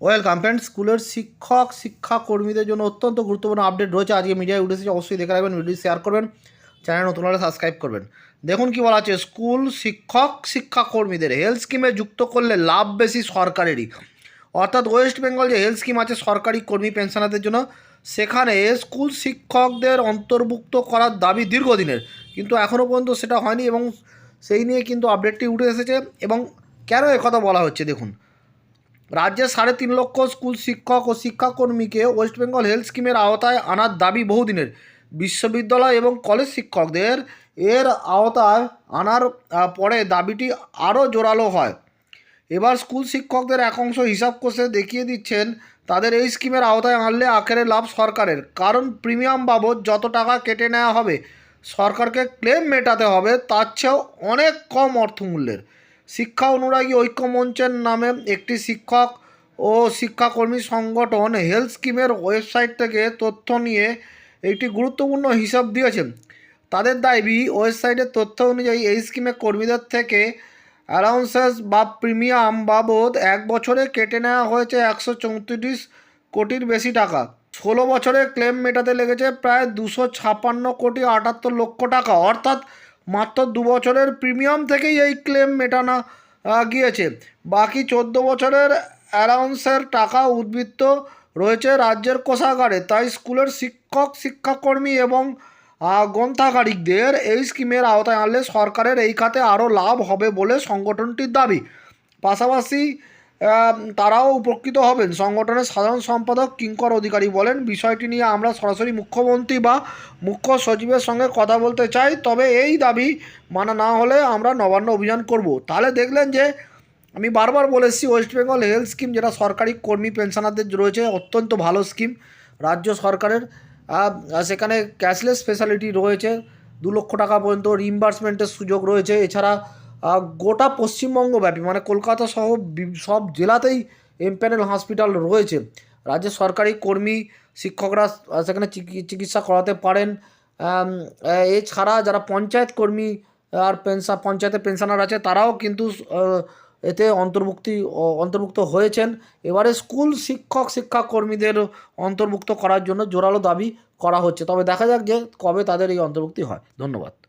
Welcome friend স্কুলের শিক্ষক শিক্ষা কর্মীদের জন্য অত্যন্ত গুরুত্বপূর্ণ আপডেট রয়েছে। আজকে মিডিয়ায় উঠে এসেছে। অবশ্যই দেখে রাখবেন ভিডিও শেয়ার করবেন চ্যানেল নতুন হলে সাবস্ক্রাইব করবেন। দেখুন কি বলা আছে স্কুল শিক্ষক শিক্ষা কর্মীদের হেলথ স্কিমে যুক্ত করলে লাভ বেশি সরকারেরই। অর্থাৎ ওয়েস্ট বেঙ্গল যে হেলথ স্কিম আছে, সরকারি কর্মী পেনশনারদের জন্য, সেখানে স্কুল শিক্ষকদের অন্তর্ভুক্ত করার দাবি দীর্ঘদিনের। কিন্তু এখনও পর্যন্ত সেটা হয়নি এবং সেই নিয়ে কিন্তু আপডেটটি উঠে এসেছে এবং কেন কথা বলা হচ্ছে? দেখুন রাজ্যের সাড়ে তিন লক্ষ স্কুল শিক্ষক ও শিক্ষাকর্মীকে ওয়েস্ট বেঙ্গল হেলথ স্কিমের আওতায় আনার দাবি বহুদিনের। বিশ্ববিদ্যালয় এবং কলেজ শিক্ষকদের এর আওতায় আনার পরে দাবিটি আরও জোরালো হয়। এবার স্কুল শিক্ষকদের এক অংশ হিসাব কষে দেখিয়ে দিচ্ছেন, তাদের এই স্কিমের আওতায় আনলে আখেরে লাভ সরকারের। কারণ প্রিমিয়াম বাবদ যত টাকা কেটে নেওয়া হবে, সরকারকে ক্লেম মেটাতে হবে, তার চেয়েও অনেক কম অর্থমূল্যের। শিক্ষা অনুরাগী ঐক্য মঞ্চের নামে একটি শিক্ষক ও শিক্ষাকর্মী সংগঠন হেলথ স্কিমের ওয়েবসাইট থেকে তথ্য নিয়ে একটি গুরুত্বপূর্ণ হিসাব দিয়েছেন। তাদের দাবি ওয়েবসাইটের তথ্য অনুযায়ী এই স্কিমে কর্মীদের থেকে অ্যালাউন্সেস বা প্রিমিয়াম বাবদ এক বছরে কেটে নেওয়া হয়েছে একশো চৌত্রিশ কোটির বেশি টাকা। ষোলো বছরে ক্লেম মেটাতে লেগেছে প্রায় দুশো ছাপান্ন কোটি আটাত্তর লক্ষ টাকা। অর্থাৎ মাত্র দু বছরের প্রিমিয়াম থেকেই এই ক্লেম মেটানো গিয়েছে। বাকি চোদ্দ বছরের অ্যালাউন্সের টাকা উদ্বৃত্ত রয়েছে রাজ্যের কোষাগারে। তাই স্কুলের শিক্ষক, শিক্ষাকর্মী এবং গ্রন্থাগারিকদের এই স্কিমের আওতায় আনলে সরকারের এই খাতে আরও লাভ হবে বলে সংগঠনটির দাবি। পাশাপাশি তারাও উপকৃত হবেন। সংগঠনের সাধারণ সম্পাদক কিঙ্কর অধিকারী বলেন, বিষয়টি নিয়ে আমরা সরাসরি মুখ্যমন্ত্রী বা মুখ্য সচিবের সঙ্গে কথা বলতে চাই, তবে এই দাবি মানা না হলে আমরা নবান্ন অভিযান করব। তাহলে দেখলেন যে, আমি বারবার বলে এসেছি ওয়েস্ট বেঙ্গল হেলথ স্কিম যেটা সরকারি কর্মী পেনশনারদের রয়েছে, অত্যন্ত ভালো স্কিম রাজ্য সরকারের সেখানে ক্যাশলেস ফেসিলিটি রয়েছে। দু লক্ষ টাকা পর্যন্ত রিইম্বার্সমেন্টের সুযোগ রয়েছে। এছাড়া গোটা পশ্চিমবঙ্গ ব্যাপী মানে কলকাতা সহ সব জেলাতেই এমপ্যানেল হসপিটাল রয়েছে। রাজ্যের সরকারি কর্মী, শিক্ষকরা সেখানে চিকি- চিকিৎসা করাতে পারেন। এছাড়া যারা পঞ্চায়েত কর্মী আর পেনশা, পঞ্চায়েতের পেনশনার আছে, তারাও কিন্তু এতে অন্তর্ভুক্তি অন্তর্ভুক্ত হয়েছেন। এবারে স্কুল শিক্ষক, শিক্ষাকর্মীদের অন্তর্ভুক্ত করার জন্য জোরালো দাবি করা হচ্ছে। তবে দেখা যাক যে কবে তাদের এই অন্তর্ভুক্তি হয়। ধন্যবাদ।